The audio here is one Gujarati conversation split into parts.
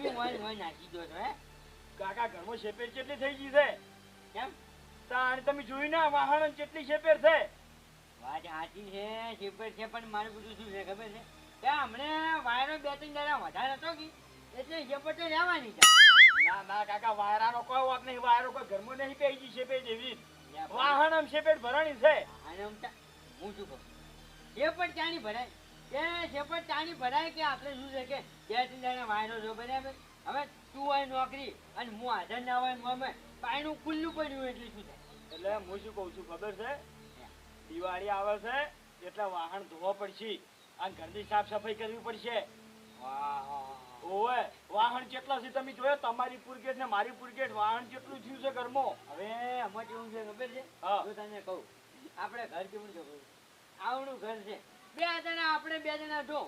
તમે હોય હોય નાખી દો છો હે? કાકા ઘરમાં શેપેર કેટલી થઈ ગઈ છે? કેમ? તાણ તમે જોયું ને વાહણ કેટલી શેપેર છે? વાત સાચી છે શેપર છે પણ મારું બધું શું છે ખબર છે? કે હમણે વાયરો બે ત્રણ દાડા વધારે હતો કે એટલે શેપર તો રહેવાની છે. ના ના કાકા વાયરાનો કોઈ વાત નહીં વાયરો કોઈ ઘરમાં નહીં પેઈ ગઈ શેપેર જેવી. વાહણ આમ શેપેર ભરાણી છે. અને હું શું કહું? શેપર ચાની ભરાય. કે શેપટ ચાની ભરાય કે આપણે શું છે કે બે ત્રણ દાડા વાયરો છો બરાબર હવે તું હોય નોકરી અને હું હાજર ના હોય અમે પાયણું ખુલ્લું પડ્યું એટલે શું થાય? એટલે હું શું કહું છું ખબર છે? દિવાળી આવે છે એટલે વાહન ધોવા પડશે અને ઘરની સાફ સફાઈ કરવી પડશે. વાહન ઓવે કેટલા છે તમે જોયો? તમારી પુરગેટ ને મારી પુરગેટ વાહન કેટલું થયું છે ઘરમાં. હવે આમાં કેવું છે ખબર છે? હા. તને કહું આપણે ઘર કેવું છે આવડું ઘર છે. બે જણા આપણે બે જણા જો.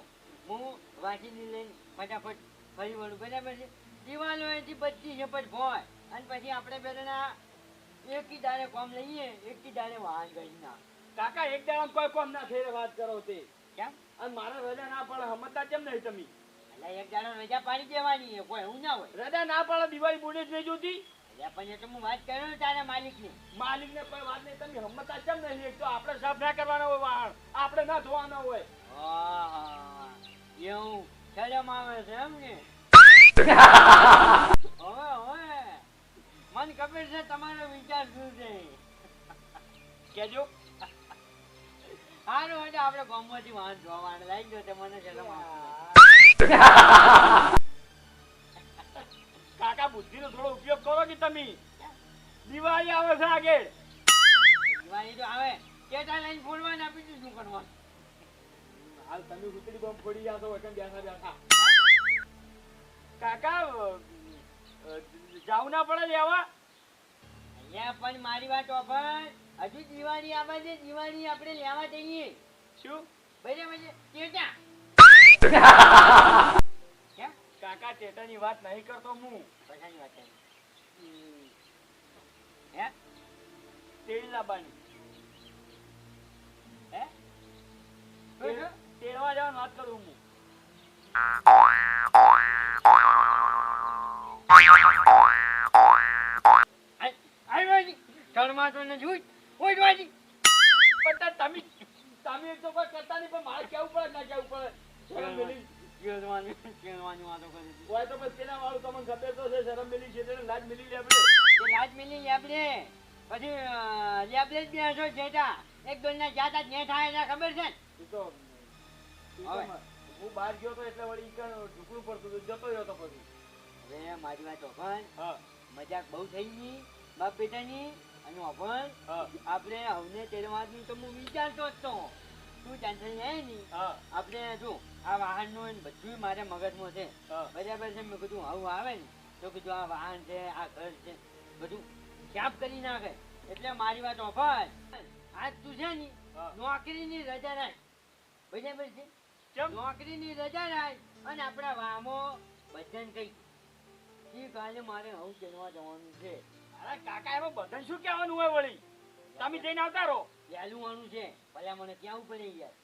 હું વાંચીને લઈને ફટાફટ ફરી વળું બરાબર છે? દિવાલો એથી બચી છે પછી ભોય અને પછી આપણે બેના એક કી દાડે કોમ લઈએ એક કી દાડે વાહન ગઈ ના. કાકા એક દાડા કોઈ કોમ ના થઈ વાત કરો તે. કેમ? અને મારા રજા ના પડે હમતા કેમ નહીં તમે એટલે એક દાડા રજા પાડી દેવાની છે કોઈ એવું ના હોય. રજા ના પડે દિવાળી બોલે જ નહીં જોતી પણ એ તો હું વાત કર્યો ને તારા માલિકની. માલિક ને કોઈ વાત નહીં તમે હમતા કેમ નહીં એક તો આપણે સાફ ના કરવાના હોય વાહણ આપણે ના ધોવાના હોય. હા. એવું. શરમ આવે છે એમ ને હવે હવે. મને ખબર છે તમારો વિચાર શું છે? કેજો. સારું એટલે આપણે ગામમાંથી વાહન જોવાનું. લાગી ગયો તે મને શરમ આવે કાકા બુદ્ધિનો થોડો ઉપયોગ કરો કે તમે? દિવાળી આવે છે આગળ. દિવાળી તો આવે. કેટા લઈને ફોડવાને આપી શું કરવાનું હાલ તમે ગુતડી બોમ્બ પડી ગયા છો બેઠા બેઠા. કાકા અ, ના પડે લેવા? અહીંયા પણ મારી વાત ઓફર હજુ દિવાળી આવે છે દિવાળી આપણે લેવા જઈએ. શું? બજે કેટા કેમ? કાકા ટેટાની વાત નહીં કરતો હું. પૈસાની વાત છે હે? તેલ લાબાની હે? વાત કરું હું. પણ તમે તમે એક તો કરતા નહીં પણ મારે કેવું પડે ના પડે શરમ. હોય તો પછી પેલા વાળું તમને ખબર તો છે શરમ મેલી છે લાજ મેલી લે લાજ મિલી લેબડે. પછી લેબડે જ બેસો જેઠા. એક દોડના જાતા જ ને થાય ખબર છે ને? તો હું બહાર ગયો તો એટલે વળી ઢુકડું પડતું હતું, જતો રહ્યો તો પછી. હવે મારી વાત ઓભણ. મજાક બહુ થઈ ગઈ. બાપ બેટાની અને ઓભણ. આપણે હવને તેડવાની તો હું વિચારતો જ તો. તું ટેન્શન લે નહીં. આપણે જો આ વાહનનું બધું મારે મગજમાં છે. બરાબર છે મેં કીધું આવું આવે ને તો કીધું આ વાહન છે આ ઘર છે બધું સાફ કરી નાખે. એટલે મારી વાત ઓફર આજ તું છે ને. નોકરીની રજા રાખ. બરાબર છે? નોકરીની રજા રાખ અને આપણા વામો બધાને કઈ એ કાલે મારે હું કેનવા જવાનું છે. અરે કાકા એમાં બધાને શું કહેવાનું હોય વળી? તમે જઈને આવતા રહો. વહેલું આનું છે. ભલે મને ક્યાં પડે યાર.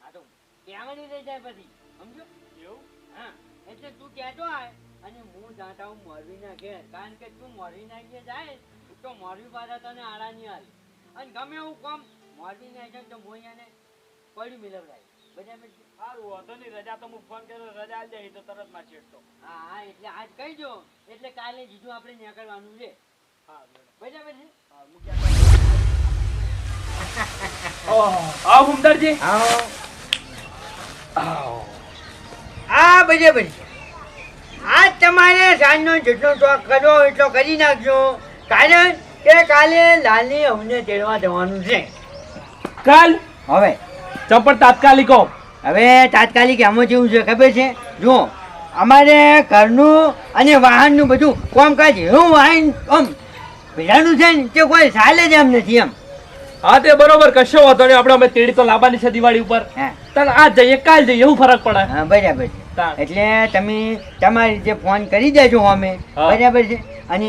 આ તો કહેવાની રહી જાય પછી સમજો એવું? હા એટલે તું કહેતો આય અને હું જાતા હું મોરબીના ઘેર કારણ કે તું મોરબીના ઘેર જાય તો મોરબી પાછા તને આડા નહીં હાલે. અને ગમે એવું કામ મોરબીના જાય તો હું એને પડી મિલવડાય. બધા છે સારું વાંધો નહીં રજા તો હું ફોન કર્યો રજા આવી જાય તો તરતમાં છેડતો. હા હા એટલે આજ કહી દો એટલે કાલે જીજું આપણે નીકળવાનું છે. હા બરાબર છે? હા હું ક્યાં આવો હુમદરજી હા બરાબર છે આજ તમારે સાંજનો જેટલો શોખ કરો એટલો કરી નાખજો. કારણ કે કાલે લાલની અમને તેડવા જવાનું છે. કાલ? હવે. ચંપટ તાત્કાલિકો હવે તાત્કાલિક આમાં જેવું છે ખબર છે? જુઓ અમારે ઘરનું અને વાહનનું બધું કામકાજ એવું વાહન આમ ભેળાનું છે ને તે કોઈ ચાલે જ એમ નથી એમ. હા તે બરોબર કશો વાંધો નહીં. આપણે અમે તેડી તો લાવવાની છે દિવાળી ઉપર. હા. તને આ જઈએ કાલ જઈએ એવું ફરક પડે. હા બરાબર છે. એટલે તમે તમારી રીતે ફોન કરી દેજો અમે. બરાબર છે. અને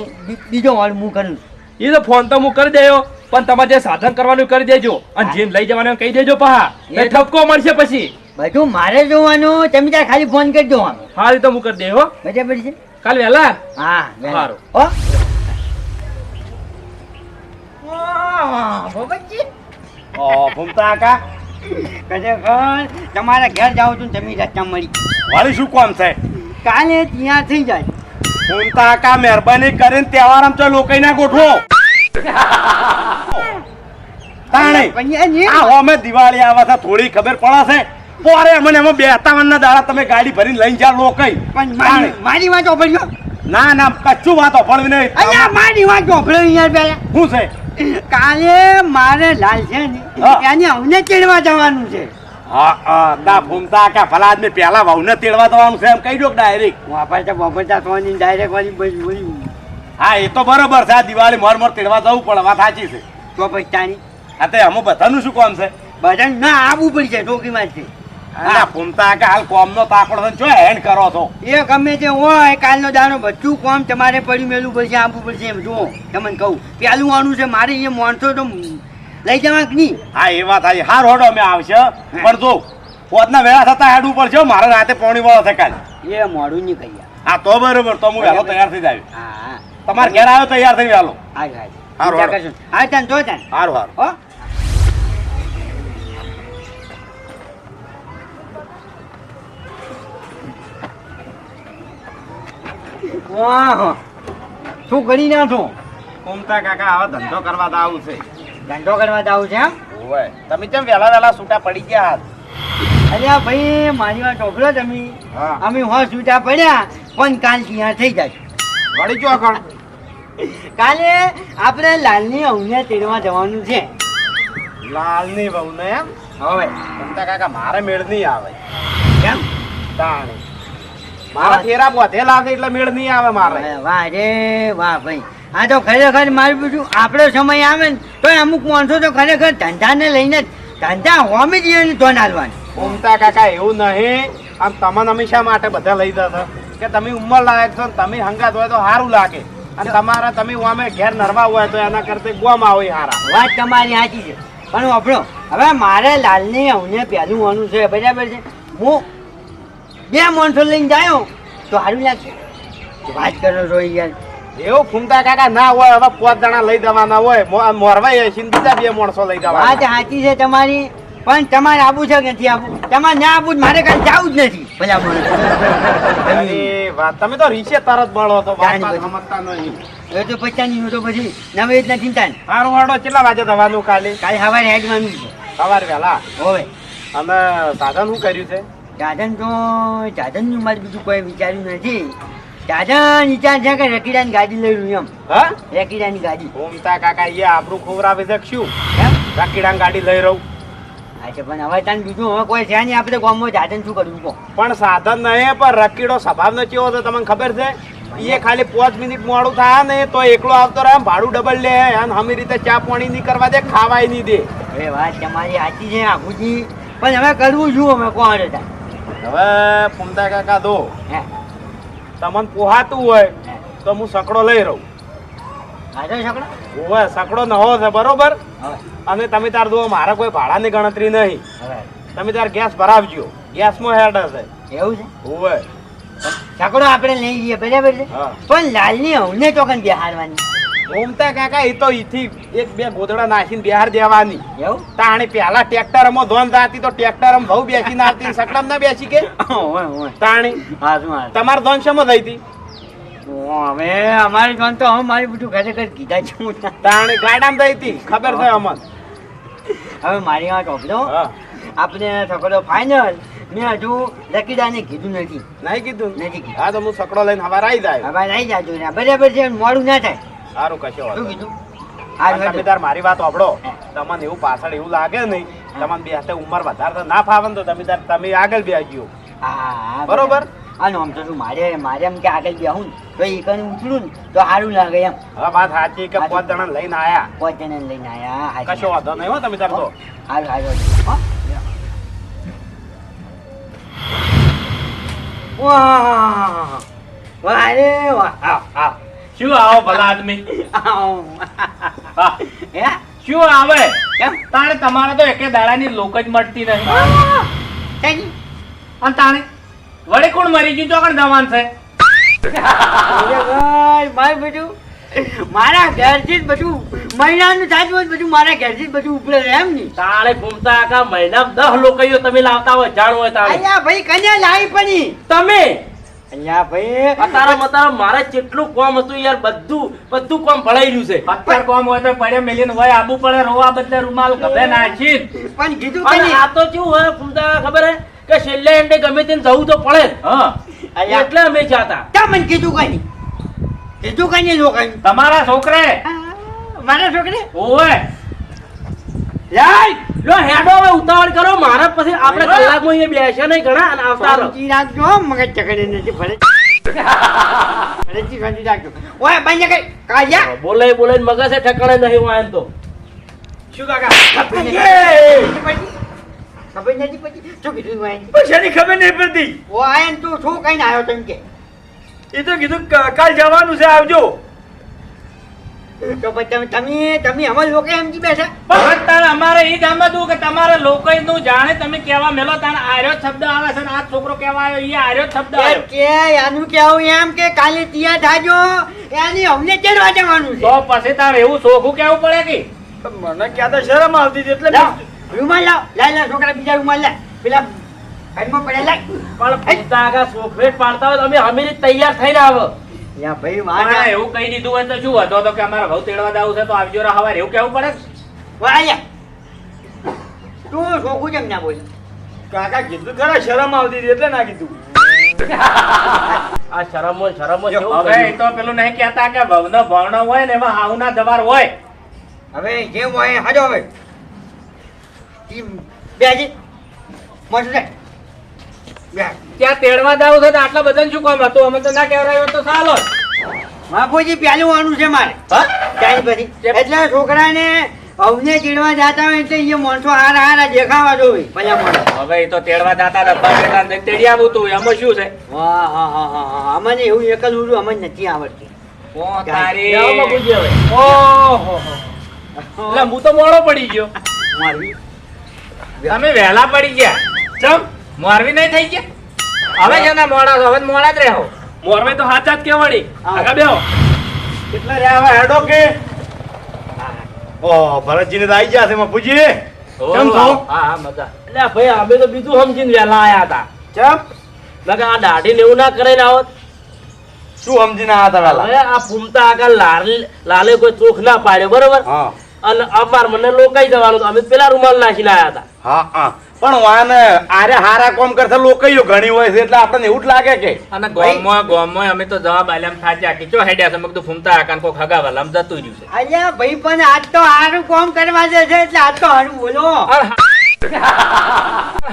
બીજો હોલ હું કરું. એ તો ફોન તો હું કરી દેજો પણ તમારે જે સાધન કરવાનું કરી દેજો. અને જેમ લઈ જવાનું કહી દેજો પહા. ઠપકો મળશે પછી. બધું મારે જોવાનું તમે ત્યાં ખાલી ફોન કરજો આમ. હા તો હું કરી દે હો. બરાબર છે? કાલ વહેલા? હા. સારું. હો. ભગતજી. ઓ ભૂમતા કાકા. ખરેખર તમારા ઘેર જાઉં છું તમે રસ્તા મળી. વાળી શું કોમ છે? કાલે ત્યાં થઈ જાય. ભૂમતા કાકા મહેરબાની કરીને તહેવાર આમ તો લોકો ના ગોઠવો. તાણે. આ અમે દિવાળી આવે છે થોડી ખબર પડે છે. પોરે અમને એમાં બેતાવન ના દાડા તમે ગાડી ભરીને લઈને જા લોકઈ પણ મારી વાંચો વાત ઓભળ્યો ના ના કચ્છું વાત ઓફળવી નહીં. અહીંયા મારી વાત યાર પેલા શું છે? કાલે મારે લાલ છે ને એને અમને ચડવા જવાનું છે. હા ના ભૂમતા કે ભલા આદમી પહેલા વાવને તેડવા જવાનું છે એમ કહી દો ડાયરેક્ટ વાપરતા વાપરતા થવાની ડાયરેક્ટ વાળી બોલી હા એ તો બરોબર છે આ દિવાળી મોર મોર તેડવા જવું પડે વાત સાચી છે. તો પછી તાની હા તે અમે બધાનું શું કામ છે? બધા ના આવવું પડશે ટોકીમાં છે ના ભૂમતા કે હાલ કોમનો તાકડો છે જો હેન્ડ કરો છો. એ ગમે તે હોય કાલનો દાડો બધું કોમ તમારે પડ્યું મેલું પડશે આપવું પડશે એમ જુઓ તમને કહું. પેલું આનું છે મારે એ માણસો તો લઈ જવા નહીં. હા એ વાત સાચી. હાર હોડો અમે આવશે. પણ જો પોતના વેળા થતા હેડવું પડશે હો, મારે રાતે પોણી વાળો છે કાલે. એ મોડું નહીં કહી હા તો બરોબર તો હું વહેલો તૈયાર થઈ જાય હા તમારે ઘેર આવ્યો તૈયાર થઈ વહેલો. હા હા હારું, હારું. શું કરી ના છો? કોમતા કાકા આવા ધંધો કરવા તો આવું છે. ધંધો કરવા જાવું છે એમ? ઓવે તમે કેમ વહેલા વહેલા છૂટા પડી ગયા હાથ અરે ભાઈ મારી વાત ચોપડો તમે. હા. અમે હો છૂટા પડ્યા પણ કાલ ત્યાં થઈ જાય. વળી જો કણ કાલે આપણે લાલની અવને તેડવા જવાનું છે. લાલની બહુ ને એમ? હવે. કોમતા કાકા મારે મેળ નહીં આવે. કેમ? તાણે. મારા ફેરા પોતે લાગે એટલે મેળ નહીં આવે મારે. વાહ રે વાહ ભાઈ. આ તો ખરેખર મારું બીજું આપણો સમય આવે ને તો અમુક માણસો તો ખરેખર ધંધાને લઈને ધંધા હોમી જ ને તો નાલવાની ભૂમતા કાકા એવું નહીં. આમ તમને હંમેશા માટે બધા લઈ જતા. કે તમે ઉંમર લાયક છો ને તમે હંગાત હોય તો સારું લાગે. અને તમારા તમે વામે ઘેર નરવા હોય તો એના કરતા ગોમાં હોય હારા. વાત તમારી સાચી છે. પણ આપણો હવે મારે લાલની અવને પહેલું હોવાનું છે બરાબર છે? હું બે માણસો લઈને જાયો. તો સારું લાગશે. વાત કરો છો યાર એવું ફૂમતા કાકા ના હોય હવે પોત જણા લઈ જવાના હોય. મોરવાઈ હશે બીજા બે માણસો લઈ વાત જવાના સાચી છે તમારી પણ તમારે આવું છે કે નથી આવું તમારે ના આવું મારે કાંઈ જવું જ નથી. ભલા વાત તમે તો રીસે તરત મળો તો વાત વાત. સમજતા નહીં. એ તો પચાની તો પછી નવે જ નથી ચિંતા સારું હાડો કેટલા વાગે થવાનું કાલે? કાલે સવારે હેડમાં સવારે વહેલા? હવે. અને સાધન શું કર્યું છે? દાદન તો દાદનનું મારે બીજું કોઈ વિચાર્યું નથી. દાદન વિચાર છે કે રકીડાની ગાડી લઈ લઉં એમ. હા? રકીડાની ગાડી. ઓમતા કાકા એ આપણું ખોવરાવે છે કે શું? એમ રાકીડાની ગાડી લઈ રહું. અચ્છા પણ હવે તાન બીજું હવે કોઈ છે નહીં. આપણે ગામમાં દાદન શું કરવું કહો? પણ સાધન નહીં પણ રકીડો સ્વભાવનો કેવો તો તમને ખબર છે? એ ખાલી પાંચ મિનિટ મોડું થાય ને તો એકલો આવતો રહે ભાડું ડબલ લે અને હમી રીતે ચા પાણી નહીં કરવા દે ખાવાય નહીં દે. એ વાત તમારી સાચી છે આખુજી પણ હવે કરવું શું? અમે કોણ હતા? હવે ફૂમતા કાકા દો. તમને પોહાતું હોય તો હું સકડો લઈ રહું. છકડો સકડો? નવો છે બરોબર? અને તમે તાર દો મારે કોઈ ભાડાની ગણતરી નહીં. તમે તાર ગેસ ભરાવજો. ગેસમાં હેડ હશે. એવું છે? હોવે સકડો આપણે લઈ જઈએ બરાબર છે? પણ લાલની અવને ચોકન બેહારવાની. ઘૂમતા કાકા એ તો ઈથી એક બે ગોદડા નાખીને બિહાર દેવાની. એવું? તાણે પેલા ટ્રેક્ટરમાં ધોન જાતી તો ટ્રેક્ટરમાં બહુ બેસી ના આવતી સકડમ ના બેસી કે? તાણે તમાર ધોન શેમાં થઈ હતી? હવે અમારી ધોન તો હું મારી બધું ખરેખર કીધા છું. તાણી ગાડામાં થઈ હતી ખબર છે અમન. હવે મારી વાત ઓપડો આપણે સકડો ફાઇનલ મેં હજુ લકીદાને કીધું નથી. નહીં કીધું? નથી. હા તો હું સકડો લઈને હવાર આવી જાય. હવે આવી જાજો ને. બરાબર છે મોડું ના થાય. સારું કશો તમે મારી વાત સાંભળો તમને એવું પાછળ એવું લાગે નહીં. તમને બે હાથે ઉંમર વધારે ના ફાવે તો તમે તાર તમે આગળ હા, હા, બરોબર? અને આમ તો શું મારે મારે એમ કે આગળ બેહું તો એ કઈ ઉતરું ને તો સારું લાગે એમ. હવે વાત સાચી કે પાંચ જણા લઈને આયા? પાંચ જણા લઈને આયા કશો વાંધો નહીં હો તમે તાર તો. હા હારું વાહ. વાહ વાહ આવ આવ શું આવો ભલા આદમી? હે. શું આવે? કેમ? તાણે તમારે તો એકે દાડાની લોક જ મળતી નહીં. અને તાણે? વળી કોણ મરી ગયું? ચોકણ દવાન છે? મારું બધું મારા ઘરથી જ બધું મહિનાનું થાતું હોય બધું મારા ઘરથી જ બધું ઉપડે છે એમ ની તાળે ઘૂમતા આખા મહિનામાં દસ લોકો તમે લાવતા હોય જાણવું હોય તાળે ભાઈ કન્યા લાવી પડી. તમે? અહીંયા ભાઈ. અતારા મતારા મારે કેટલું કામ હતું યાર બધું બધું કામ ભળાયેલું છે. અત્યાર કોમ હોય તો પડે મેલીને હોય આબુ પડે રોવા બદલે રૂમાલ ગભે નાખી. પણ કીધું અને આ તો કેવું હોય ઘૂમતા ખબર હે? કે છેલ્લે એન્ડે ગમે તેને જવું તો પડે. જ. હા. અહીંયા એટલે અમે જાતા. તા મને કીધું કઈ કીધું જો લોકોને તમારા છોકરે? મારા છોકરી? ઓવે. લાય લો હેડો હવે ઉતાવળ કરો. મારા પછી આપણે કલાકમાં અહીંયા બેસ્યા નહીં ઘણા અને આવતા રહો. શાંતિ રાખજો મગજ ચકડે નથી ફરે ફરેથી શાંતિ રાખજો. ઓય બંધ કઈ? કાયા બોલે બોલે મગજ છે ઠેકાણે નહીં હોય તો. શું કાકા? ખબર નથી શું કીધું પૈસાની નહીં પડતી. ઓ આયન તું શું કઈ આવ્યો તેમ કે? એ તો કીધું કાલ જવાનું છે આવજો. તો તમે તમે તમે અમાર લોકો એમ જી બેઠા? પણ તારે અમારે એ ગામ હતું કે તમારા લોકો નું જાણે તમે કેવા મેલો તારે આર્યો શબ્દ આવે છે ને આ છોકરો કેવા આવ્યો એ આર્યો શબ્દ કે આવ્યો. કે આનું કેવું એમ કે કાલે ત્યાં થાજો એની અમને ચડવા જવાનું તો છે પછી તારે એવું સોખું કેવું પડે કે? મને ક્યાં તો શરમ આવતી હતી એટલે રૂમાલ લાવ. લાય લાય છોકરા બીજા રૂમાલ લાય. પેલા પડ્યા લાય. પણ પૂછતા આગા સોખવેટ પાડતા હોય તો અમે તૈયાર થઈને આવો. યા ભાઈ મારે એવું કહી દીધું હોય તો શું હતો તો કે અમારા ઘઉં તેડવા દાવ છે તો આવજો રા હવારે એવું કેવું પડે વાહ તું છોકું કેમ ના બોલ? કાકા કીધું ખરા શરમ આવતી હતી એટલે ના કીધું. આ શરમો શરમો હવે એ તો પેલું નહીં કહેતા કે ભવનો ભવનો હોય ને એમાં હાવના દવાર હોય. હવે જેમ હોય હાજો હવે. બેજી મસ્ત બે ત્યાં તેડવા દાવ છે આટલા બધા શું કામ હતું? અમે તો ના કહેવાય તો ચાલો. બાપુજી પેલું આનું છે મારે. ત્યાર પછી. એટલે છોકરાને અવને ચીડવા જતા હોય એટલે એ માણસો હાર હાર દેખાવા જોવે ભલા માણસ. હવે એ તો તેડવા જતા હતા બસ તેડી આવું તું. એમાં શું છે? વાહ હા હા હા હા. અમને એવું એકલ ઉડું અમને નથી આવડતી. ઓ તારી. જાઓ બાપુજી હવે. ઓહો એટલે હું તો મોડો પડી ગયો. મારવી. તમે વહેલા પડી ગયા. ચમ મારવી નહીં થઈ ગયા? હવે છે ને મોડા હવે મોડા જ રહેવો મોરમે તો હાચા જ કેવાડી હા. આગા બેહો. કેટલા રહ્યા હવે હેડો કે ઓ ભરતજીને તો આવી ગયા છે મફુજી. કેમ છો? હા હા મજા. એટલે ભાઈ અમે તો બીજું સમજીને વેલા આયા હતા. ચપ નકર આ દાઢી લેવું એવું ના કરાઈને આવત શું સમજીને આયા હતા હવે આ ફૂમતા આગળ લાલ લાલે કોઈ ચોખ ના પાડ્યો બરોબર? હા. અને અમાર મને લોકાઈ જવાનું હતું. અમે પેલા રૂમાલ નાખીને આયા હતા. હા હા. પણ વાને આરે હારા કોમ કરતા લોકોયો ઘણી હોય છે એટલે આપણને એવું જ લાગે કે અને ગોમમાં ગોમમાં અમે તો જવાબ આલ્યા થાચ્યા કે ચો હેડ્યા છે મેં કીધું ફૂમતા આકાન કોક હગાવાલા આમ જતું રહ્યું છે. અલ્યા ભાઈ પણ આજ તો હારું કોમ કરવા જશે છે એટલે આજ તો હારું બોલો.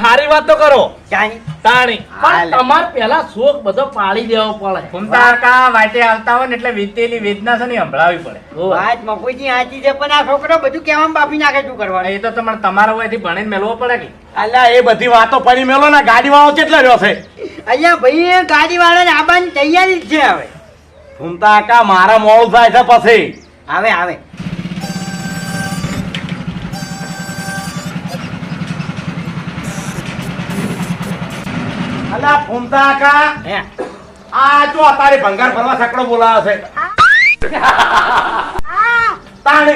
હારી વાત તો કરો. તાણી. પણ હાલે. પેલા શોખ બધો પાડી દેવો પડે. ફૂમતા આકા વાટે આવતા હોય ને એટલે વીતેલી વેદના છે ને એ પડે. વાત મફુજી સાચી છે પણ આ છોકરો બધું કહેવામાં બાપી નાખે શું કરવાનું? એ તો તમારે તમારા વયથી ભણીને મેળવો પડે કે? અલ્યા એ બધી વાતો પડી મેલો ને ગાડી વાળો કેટલા રહ્યો છે? અલ્યા ભાઈ એ ગાડી વાળાને આવવાની તૈયારી જ છે હવે. ઘૂમતા કા મારા મોડું થાય છે પછી. આવે આવે અલ્યા ફૂમતા કા હે. આ જો તારે ભંગાર ભરવા સકડો બોલાવે છે. તાણે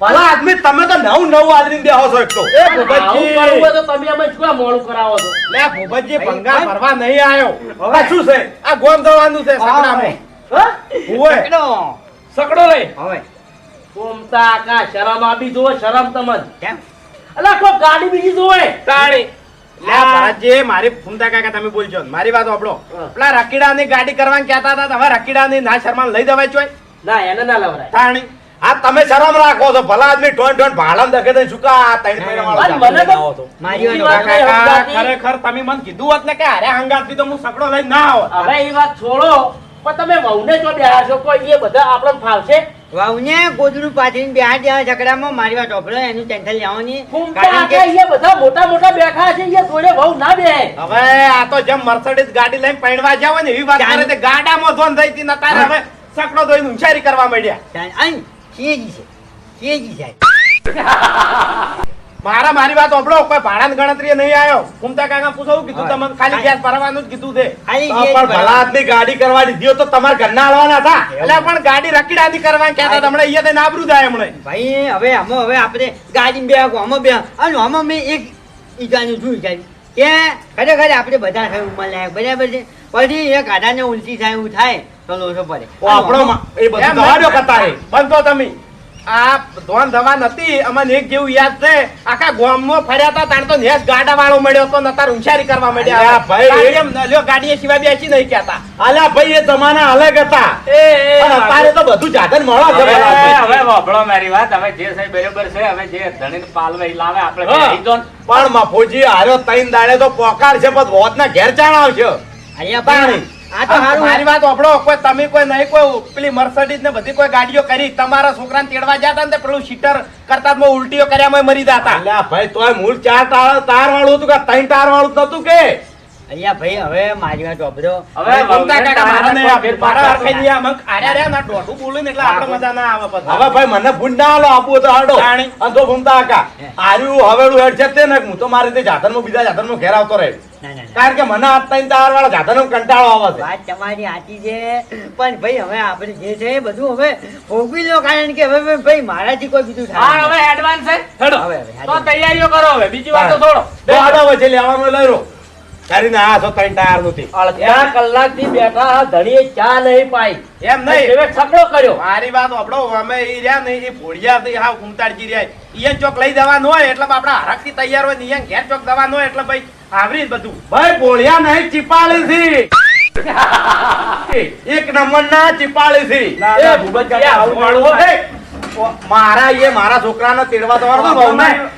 ભલા. આદમી તમે તો નવ નવ આદમી બેહો છો એક તો એ આવું કરવું હોય તો તમે અમે શું મોડું કરાવો છો. લે ભૂપતજી ભંગાર ભરવા નહીં આવ્યો. હવે. શું છે. આ ગોમ દવાનું છે સકડામાં. હા? હુંય. પકડો. સકડો લે. હવે. ફૂમતા કા શરમ આપી જો શરમ તમને. કેમ? અલા કોઈ ગાડી બીજી જોવે? તાણી ભરતજી મારી ફૂમતા કાકા તમે બોલજો. મારી વાત સાંભળો હા. પેલા રકીડાની ગાડી કરવાનું કહેતા હતા તો હવે રકીડાની ના શર્મા લઈ જવાય ચોય. ના એને ના લવરાય. તાણી આ તમે શરમ રાખો છો ભલા આદમી ટોન ટોન ભાડામાં દખે તો શું કા વાળો તો- આવો? મારી કાકા ખરેખર તમે મને કીધું હોત ને કે અરે હંગાતથી તો હું સકડો લઈ ના આવત હવે એ વાત છોડો. પણ તમે વહુને જો બેહા છો કોઈ એ બધા આપણને ફાવશે. વાવને ગોદડું પાથરીને બેહાર દેવા ઝઘડામાં મારી વાત ઓપડો એનું ટેન્શન લેવાની. કારણ કે એ બધા મોટા મોટા બેઠા છે એ જોડે વહુ ના બેહે. હવે આ તો જેમ મર્સિડીઝ ગાડી લઈને પૈણવા જાવ ને એવી વાત કરે તે ગાડામાં ધોન થઈ હતી ને હવે સકડો ધોઈને ઉંચારી કરવા માંડ્યા. છે. સિંહજી સાહેબ મારા મારી વાત સાંભળો કોઈ ભાડા ગણતરી નહીં આવ્યો. કુમતા કાકા પૂછવું કીધું તમને ખાલી ગેસ ભરવાનું જ કીધું છે. પણ ભલા આદમી ગાડી કરવા દીધી તો તમારા ઘરના હાલવાના હતા. એટલે પણ ગાડી રકીડાની કરવા કહેતા હતા હમણાં અહીંયા થઈને થાય હમણાં. ભાઈ હવે અમે હવે આપણે ગાડી બે અમે બે. અને અમે મેં એક ઈજાનું જોઈ જાય કે ખરેખર આપણે બધા થાય ઉમર લાયક બરાબર છે? પછી એક આધાને ઉલટી થાય એવું થાય તો લોસો પડે. આપણો એ બધું. કરતા રહે. બંધો તમે. આ ધોન ધવા નથી અમને એક જેવું યાદ છે. આખા ગામમાં ફર્યા હતા તાણ તો નેસ ગાડા વાળો મળ્યો તો નતાર ઉંચારી કરવા મળ્યા ભાઈ. એમ ન લ્યો ગાડીએ સિવાય બેસી નહીં કહેતા અલ્યા ભાઈ એ જમાના અલગ હતા. એ પણ અત્યારે તો બધું જાતન મળો છે. હવે વાપરો મારી વાત. હવે જે સાહેબ બરોબર છે. હવે જે ધણી પાલવે ઈ લાવે આપણે પણ મફોજી આર્યો તૈન દાડે તો પોકાર છે પણ વોતના ઘેર ચાણ આવશે. અહીંયા પાણી આ તો સારું મારી વાત સાંભળો કોઈ તમે કોઈ નહીં કોઈ પેલી મર્સડીઝ ને બધી કોઈ ગાડીઓ કરી તમારા છોકરાને તેડવા જતા ને પેલું શીટર કરતા ઉલટીઓ કર્યા મરી જતા. અલ્યા ભાઈ તોય મૂળ ચાર તાર તાર વાળું હતું કે ત્રણ તાર વાળું નતું કે? અહીંયા ભાઈ હવે મારી વાત હવે કાકા મારા ને ગયા, આર્યા રહ્યા ના બોલું ને એટલે આપણે મજા ના આવે પછી. હવે ભાઈ મને ભૂંડા ના આલો તો હાડો. જાણી. અને તો ઘૂમતા કાકા આર્યું હવેડું હેડ છે તે ને હું તો મારી રીતે જાતનમાં બીજા જાતનમાં ઘેર આવતો રહે. કારણ કે મને આ ત્રણ તાર વાળા કંટાળો આવે છે. વાત તમારી સાચી છે. પણ ભાઈ હવે આપણે જે છે એ બધું હવે ભોગવી લો કારણ કે હવે ભાઈ મારાથી કોઈ બીજું હા હવે એડવાન્સ છે. હેડો. હવે, હવે, તો તૈયારીઓ કરો હવે. બીજી વાત તો છોડો તો હાડો વચ્ચે લેવાનું લઈ કરીને આ છો ત્રણ ટાયર નથી અડધા કલાકથી બેઠા ધણીએ ચા નહીં પાઈ. એમ નહીં. હવે છકડો કર્યો. મારી વાત સાંભળો અમે રહ્યા નહીં એ ભોળિયા થી ઘૂમતાડજી રહ્યા. ઈયન ચોક લઈ જવાનું હોય એટલે આપણા હરખથી તૈયાર હોય ને ઘેર ચોક જવાનું હોય એટલે ભાઈ આવરી બધું. ભાઈ બોળિયા નહીં ચીપાળી થી એક નંબર ના ચીપાળી થી એ હે. મારા એ મારા છોકરાને તેડવા તમારો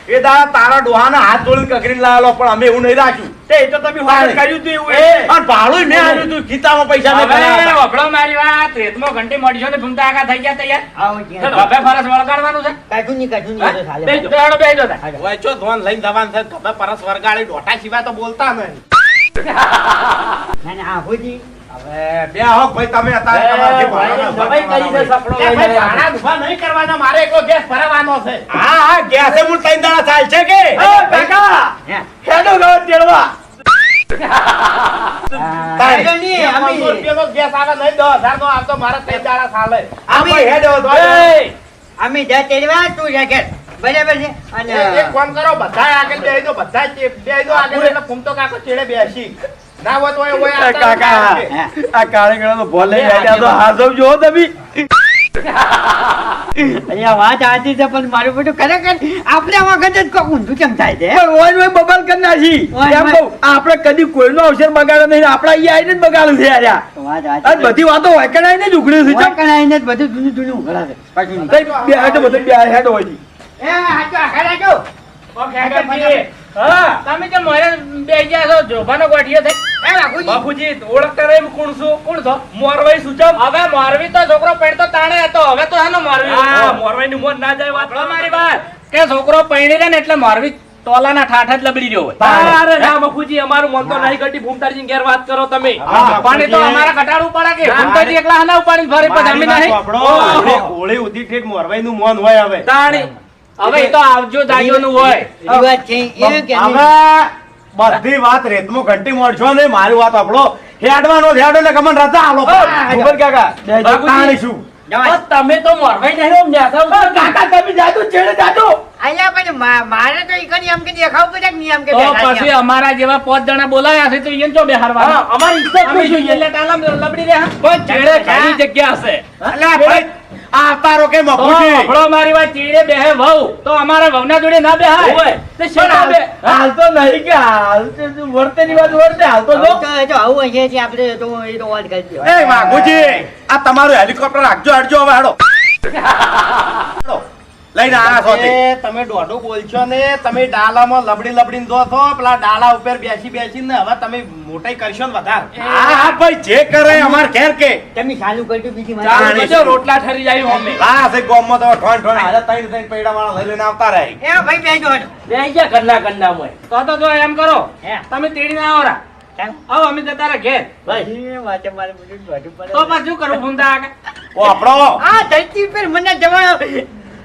એ દાડા તારા ડોહાને હાથ જોડીને કકરી લાવેલો પણ અમે એવું નહીં રાખ્યું. તે તો તમે વાત કર્યું તું એવું અને ભાડું મેં આલ્યું તું ખીચામાં પૈસા મેં ભર્યા હતા. મારી વાત રેતમાં ઘંટી મળશો ને ભૂમતા આગા થઈ ગયા તૈયાર. આવો હેડો, ત્યાં. હવે ફરસ વળગાડવાનું છે. કાઢું નહીં કાઢું નહીં એ તો ચાલે. બેસજો. તો હેડો બેસજો તાર. હવે ચો ધોન લઈને જવાનું છે. ખબર પરસ વરગાડી દોઢા સિવાય તો બોલતા નહીં. ના ના આહુજી હવે બે હો ભાઈ તમે અત્યારે તમારા જે ભાડાના ભાઈ, નવાઈ કરી છે સપડો ભાઈ ભાડા ઊભા નહીં કરવાના મારે એકલો ગેસ ભરાવાનો છે. હા હા ગેસે હું ત્રણ દાડા ચાલ છે કે? હે. હેડો ગયો તેડવા. અમે- રૂપિયાનો ગેસ આવે નહીં દસ હજાર નો આવતો મારા ત્રણ દાડા ચાલે. આ ભાઈ હેડો તો એ, અમે જ્યાં તેડવા તું જ્યાં ઘેર. બરાબર છે? અને એક કામ કરો બધા આગળ બેહી દો બધા જ બેહી દો આગળ એટલે ફૂમતો કાકો ચેડે બેસી. ના હોય તો હોય આ આ કાળીગળો તો ભલે તો જો તમે. અહીંયા વાત સાચી છે પણ મારું બધું ખરેખર આપણે આ વખત જ કોક ઊંધું કેમ થાય છે ઓય ઓય બબાલ કરી નાખી એમ કહું આપણે કદી કોઈનો અવસર બગાડ્યો નહીં આપણા અહીંયા આવીને જ બગાડ્યું છે યાર. અને બધી વાતો વૈકણાઈને જ ઉઘડ્યું છે ચમ. કણાઈને જ બધું જૂનું જૂનું બે હેડો બધું બે હેડો હોય. એ હાચો આખા રાખો. ઓ ખેગાજી, હા, તમે જે મારે બે ગયા છો જોભાનો ગોઠિયો થઈ એ બાપુજી. બાપુજી ઓળખતા રહી કોણ છું? કોણ છો? મોરવાઈ શું હવે મોરવી તો છોકરો પહેરતો તાણે હતો હવે તો હાનો મોરવી? હા મોરવાઈ ની મોર ના જાય વાત મારી વાત કે છોકરો પહેરી રહે ને એટલે મોરવી તોલાના ઠાઠા જ લબડી રહ્યો હોય. અરે ના બાપુજી અમારું મન તો નહીં ઘટી ભૂમતાજી ઘેર વાત કરો તમે. પાણી તો અમારા ઘટાડવું પડે કે ના, ભૂમતાજી એકલા હના ઉપાડી ફરી પછી અમે નહીં ઓળી ઉધી ઠેઠ મોરવાઈનું મોન હોય હવે. તાણી. હવે તો આવજો જાગીઓનું હોય. રિવાજ છે એવું કે હવે બધી વાત રેતમો ઘંટી મળશો ને મારી વાત આપણો હેડવાનો હેડો એટલે કમન રજા આલો ભૂપત કાકા શું તમે તો મોરવાઈ નહીં કાકા તમે જાજો છેડે જાજો અલ્યા પણ મારે તો ઈકડી એમ કે દેખાવ પડે કે નહીં એમ કે તો પછી અમારા જેવા પાંચ જણા બોલાયા છે તો ઈયન તો બેહારવા હા, અમારી ઇજ્જત નહીં જોઈએ. એટલે ટાલામ લબડી રહ્યા? પણ છેડે ખાલી જગ્યા હશે. અલ્યા ભાઈ આ તારો કે મફુજી હભળો મારી વાત ચીડે બેહે વહુ. તો અમારા વહુના જોડે ના બેહાય. હોય. તે શેના હાલ- બે હાલ તો નહીં કે હાલ તો વર્તેની વાત વર્તે હાલ તો જો. તો આવું અહીંયા છે આપણે તો એ તો વાત કરી દેવાય. એ વાઘુજી આ તમારું હેલિકોપ્ટર રાખજો આડજો હવે હેડો. લઈને આયા છો તે. તમે દોઢું બોલશો ને તમે ડાલામાં લબડી લબડીને દો છો પેલા ડાલા ઉપર બેસી બેસીને હવે તમે મોટાઈ કરશો ને વધારે. હા હા ભાઈ જે કરે અમાર ઘેર કે. તમે ચાલુ કરજો બીજી મારી ચાલુ રોટલા ઠરી જાય અમે. હા સે ગોમમાં તો ઠોણ ઠોણ હાલે તઈ તઈ પૈડા વાળા લઈ લઈને આવતા રહે. એ ભાઈ બેસજો હટો. બે ગયા ઘરના ઘરના મોય. તો તો જો એમ કરો. હે. તમે તેડી ના આવરા આવો અમે જતા રહે ઘેર. એ વાચે મારે બધું. તો પાછું શું ફોન ભૂમતા આગળ? ઓ આપણો આ ધરતી પર મને જવાનો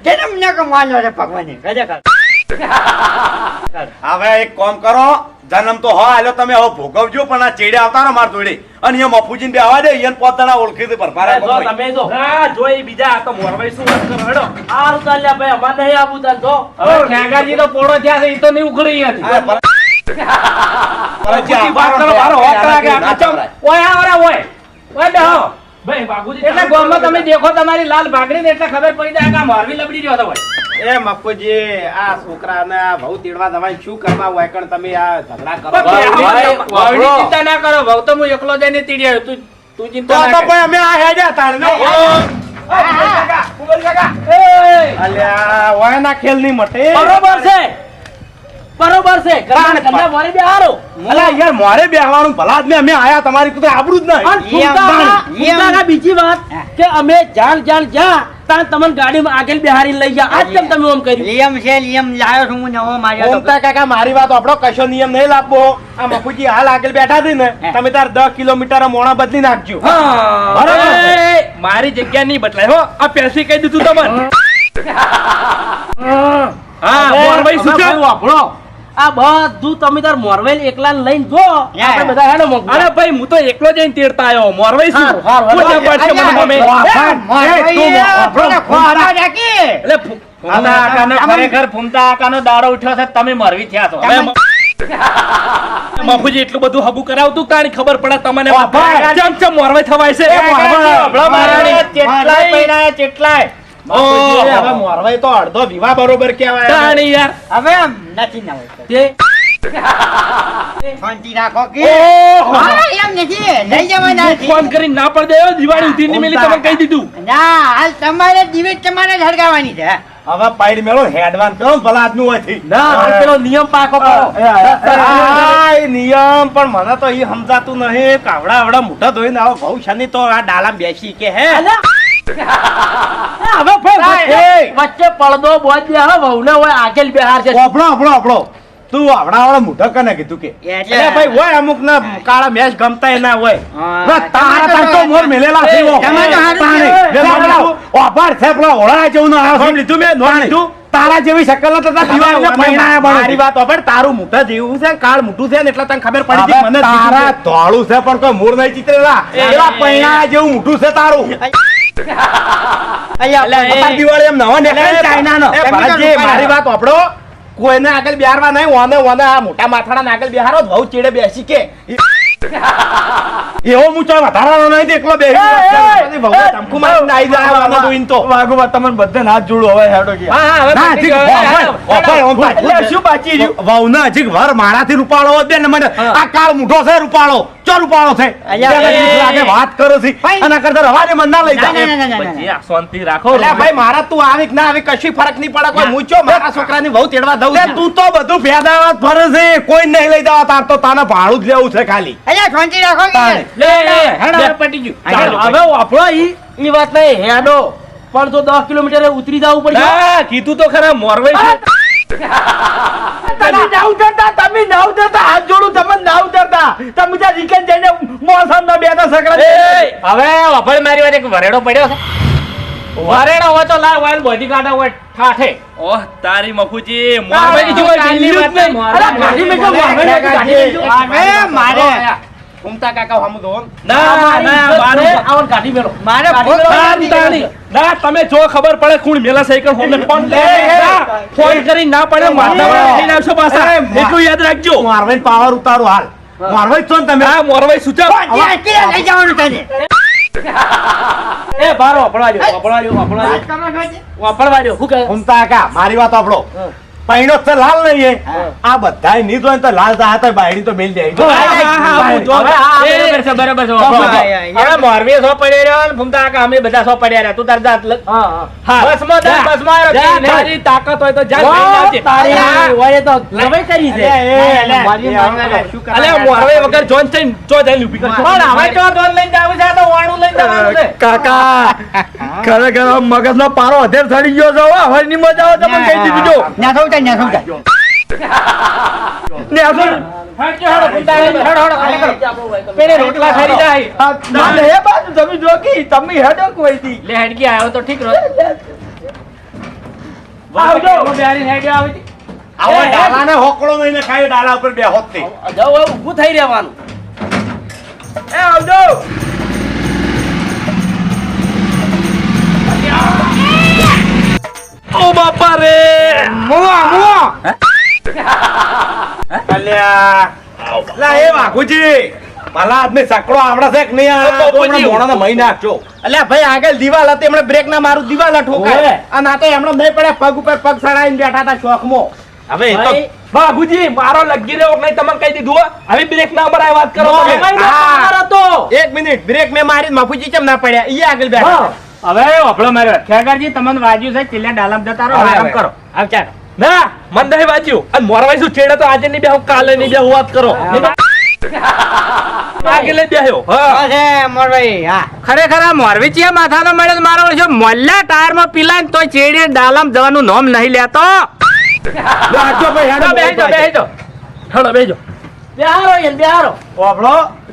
જન્મ ન કમાવાનો છે ભગવાન ખરેખર હવે એક કોમ કરો જન્મ તો હા આલ્યો તમે હવે ભોગવજો પણ આ ચેડે આવતા ને માર જોડે. અને એ મફુજીને બે આવા દે ઈયન પોતાના ઓળખી દે ભરપારા જો તમે જો. હા જોઈ બીજા આ તો મોરવાઈ શું વાત કરો હેડો. આ ચાલ્યા ભાઈ અમાર નહીં આબુ તા જો. હવે ખેગાજી તો પોળો થયા છે એ તો નહીં ઉખડી હતી બાપુજી, વાત કરો, મારો હોક લાગે. આ ચમ. ઓય આવરા ઓય. ઓય બેહો. એટલે ગામમાં તમે દેખો તમારી લાલ ભાગડી ને એટલે ખબર પડી જાય કે મારવી લબડી રહ્યો હતો એ મફુજી આ છોકરાને આ બહુ તેડવા તમારે શું કરવા હોય કણ તમે આ ઝઘડા કરો ચિંતા ના કરો ભાવ તો હું એકલો જઈને તીડી આવ્યો તું તું ચિંતા ના કર અમે આ હેડ્યા તાણ ને અલ્યા ના ખેલની મટે બરોબર છે બરોબર છે. ઘરના મોરે બે હારો અલા યાર મોરે બેહવાનું ભલા આદમી અમે આયા તમારી કોઈ આબરૂ જ ના બીજી વાત કે અમે જાણ જાણ જા ત્યાં તમને ગાડીમાં આગળ બિહારી લઈ ગયા. આજ કેમ તમે ઓમ કર્યું? નિયમ છે નિયમ લાયો છું હું નવો માર્યો. ઓમતા કાકા મારી વાત આપણો કશો નિયમ નહીં લાવવો આ મફુજી હાલ આગળ બેઠા છે ને તમે તાર 10 કિલોમીટર મોણા બદલી નાખજો. બરાબર. મારી જગ્યા નહીં બદલાય હો. આ પેસી કહી દીધું તમને. હા. હવે- મોરભાઈ શું ભાઈ વાપરો. આ બધું તમે તાર મોરવેલ એકલા લઈને જો આપણે બધા હેડો મોકલો. અરે ભાઈ હું તો એકલો જઈને તેડતા આવ્યો. મોરવેલ શું. પાઠ છે મને ગમે. એટલે ફૂમતા આકાનો ખરેખર ફૂમતા આકાનો દાડો ઉઠ્યો છે તમે મરવી થયા છો. બાપુજી મફુજી એટલું બધું હબુ કરાવતું તાણી ખબર પડે તમને. ચમ ચમ મોરવે થવાય છે. કેટલાય વાપર. હવે મોરવાઈ તો અડધો વિવાહ બરોબર કહેવાય તાણી યાર હવે આમ નથી ના હોય તે શાંતિ રાખો કે હા, એમ નથી લઈ જવાના ફોન કરીને ના પડ દેયો દિવાળી ઉધીની મેલી તમને કહી દીધું ના હાલ તમારે દિવેટ તમારે જ છે હવે પાઈડ મેળો હેડવાન કરો ભલા આદમી હોયથી. ના પેલો નિયમ પાકો કરો નિયમ પણ મને તો એ સમજાતું નહીં કાવડા આવડા મોટા ધોઈને આવો શની તો આ ડાલા બેસી કે હે હવે ભાઈ વચ્ચે- વચ્ચે પડદો બોજ દે હવે વહુને હોય આગળ બેહાર છે ઓપડો ઓપડો ઓપડો તું આવડા આવડા મોઢા કને કીધું કે? એટલે- એટલે ભાઈ હોય અમુક ના કાળા મેચ ગમતા ય ના હોય તારા મોર મેલેલા છે. ઓભાર છે પેલા ઓળા જેવું ના આવે. લીધું મેં નોમ લીધું. તારા જેવી શકલ તો તારા દીવાને અમે મારી વાત ઓભાર, તારું મોઢા જેવું છે કાળ મોટું છે ને એટલે તને ખબર પડી કે મને તારા ધોળું છે પણ કોઈ મૂળ નહીં ચિતરેલા એ, એવા જેવું મોટું છે તારું. દિવાળી એમ નવા નીકળે ને ચાઇનાનો. ભરતજી, મારી વાત ઓપડો કોઈને આગળ બિહારવા નહીં ઓને ઓને આ મોટા માથાના આગળ બિહારો બહુ ચીડે બેસી કે. એવો મૂચો વધારાનો નહીં એકલો બે ધમકુ મારીને આઈ જાય આનો તો ઈન તો. હા હા હવે ના, પતી હજી ગયો. Offer, offer, offer. શું બાકી રહ્યું? વહુને હજી વર મારાથી રૂપાળો હોત ને મને આ કાળ મૂઠો છે રૂપાળો ચો રૂપાળો છે અલ્યા, જરા એ, લાગે વાત કરો છે. આના કરતા રવાને મન ના લઈ શાંતિ રાખો ભાઈ મારા તું આવી ના આવી કશી ફરક નહીં પડે કોઈ મૂચો મારા છોકરાની બહુ તેડવા દઉં છું. તું તો બધું ભેદાવા જ ફરે છે કોઈ નહીં લઈ જવા તાર તો તાને ભાડું જ લેવું છે ખાલી અલ્યા, શાંતિ રાખો કે લે લે પટી ગયું. ચાલો, હવે આપણો ઈ ઈ વાત નહીં હેડો. પણ તો દસ કિલોમીટર ઉતરી જવું પડશે. કીધું તો ખરા મોરવે તમે નાવ ઉતરતા તમે નાવ ઉતરતા હાથ જોડું તમે નાવ ઉતરતા તમે ત્યાં વીકેન્ડ જઈને મોસમ ના બે દસ હવે વફળ મારી વાત એક વરેડો પડ્યો છે. વરેડો હોય તો લાવ વાયલ બોધી કાઢા હોય ઠાઠે. ઓહ તારી મફુજી મોરવાઈ કીધું હોય વાત નહીં. અરે ગાડી મેં કહું, ગાડી મેં કહું, ગાડી મેં કહું. હવે મારે. ઘૂમતા કાકા હમ દોન ના ના મારું આવન કાઢી મેલો મારે મેલો, ના, તમે જો ખબર પડે કોણ મેલા સાયકલ હોમને ફોન લે ફોન કરી ના પડે માથાવાળા થઈને આવશો પાછા. એટલું યાદ રાખજો. મારવાઈ પાવર ઉતારો હાલ. મારવાઈ છો ને તમે? હા મારવાઈ ત્યાં લઈ જવાનું તને એ બારો વાપરવા દ્યો, વાપરવા દ્યો, હું કહે? ઘૂમતા કાકા મારી વાત આપણો પૈણો તો લાલ નહીં આ બધાય નહીં જોઈને તો લાલ તા હતા બાયડી તો મેલ દે હા, હા, હા, હું જો- હવે આ એ, બરાબર છે, બરાબર છે, હવે મોરવી સો પડ્યો રહ્યો ને ફૂમતા કાકા અમે બધા સો પડ્યા રહ્યા. તું તાર જાત હા, હા. હા. બસમાં જા, બસ બસમાં આવ્યો. તારી તાકાત હોય તો જા તારી હોય તો લવે કરી દે અલે એ, અલ્યા, મારી એ, મારી હવે શું કરવા અલ્યા મોરવાઈ વગર જોન થઈને જો જઈને ઊભી કરશે. પણ હવે તો જોન લઈને જાવ છે તો વાણું લઈને જવાનું છે. કાકા ખરેખર મગજનો પારો અધેર સડી ગયો છે હવે ની મજા આવે તમને કહી દીધું જો. થાય, ના થાય. ને આ શું? હટજો, હેડો, ફૂમતા હેડો, હેડો, હેડો, ખાલી કરો. પેલે રોટલા ખાઈ જાય ના લે, એ બાજુ તમે જોકી તમે હેડો કોઈ દી લે હેડકી આવ્યો તો ઠીક રહો આવજો. બેહારીને હેડ્યો આવી. આવો. ડાલાને હોકળો મહિને ખાઈ ડાલા ઉપર બેહોતથી જાવ ઊભું થઈ રહેવાનું એ આવજો ઓ બાપા રે અલ્યા લા એ વાઘુજી માલા આદમી સકડો આવડે છે કે નહીં? આ તો હમણાં મોણાને મહી નાખજો. અલ્યા ભાઈ આગળ દિવાલ હતી એમણે બ્રેક ના મારું દિવાલ ઠોકાય અને આ તો એમણે નહીં પડે પગ ઉપર પગ સડાઈને બેઠા હતા શોખમાં. હવે તો બાબુજી મારો લગી રહ્યો નહીં તમને કહી દીધું હવે બ્રેક ના આ વાત કરો. તો. એક મિનિટ બ્રેક મેં મારી માફુજી કેમ ના પડ્યા? એ આગળ બેઠા. હવે ઓફળો માર્યો ખેગારજી તમને વાજ્યું છે ચિલ્લા ડાલમ જતા રહો આરામ કરો. આવ ચાલો. ના મન નહીં વાજ્યું અને મોરવાઈ શું છેડે તો આજે નહીં બેહું કાલે નહીં બેહું વાત કરો. આગળ બેહ્યો હા. ખરેખર આ મોરવી ચિયા માથાનો મળ્યો મારો ઓળખ્યો મોલ્લા ટાયરમાં પીલા ને તોય ચેડીએ ડાલામ જવાનું નોમ નહીં લેતો. રાખજો ભાઈ હેડો હા, બેહી જાઓ, બેહી જાઓ. હેડો, બેહી જાઓ. બિહારો બિહારો.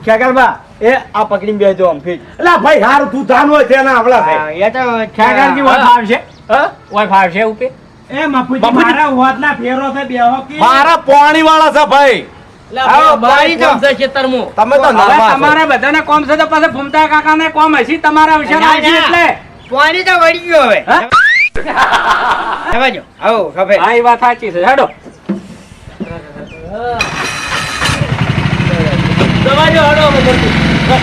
ખેગરબા એ આ પકડી બેજો આમ ફીટ. અલા ભાઈ હારું તું ધાન હોય તેના આવડા થાય. એ તો ખેગારજી ઓય ફાવશે હા? ઓય ફાવશે ઉપે એ મફુજી. મારા હોદના ફેરો છે બેહો કે? મારા પાણી વાળા છે ભાઈ. તમારે બધાને કોમ છે તો પછી ભૂમતા કાકાને કોમ હશે. તમારા વિશે. એટલે. પાણી તો વળી ગયો હવે. જવાજો આવો ખબર વાત સાચી છે. હેડો. દવા હડો હવે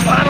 જલ્દી.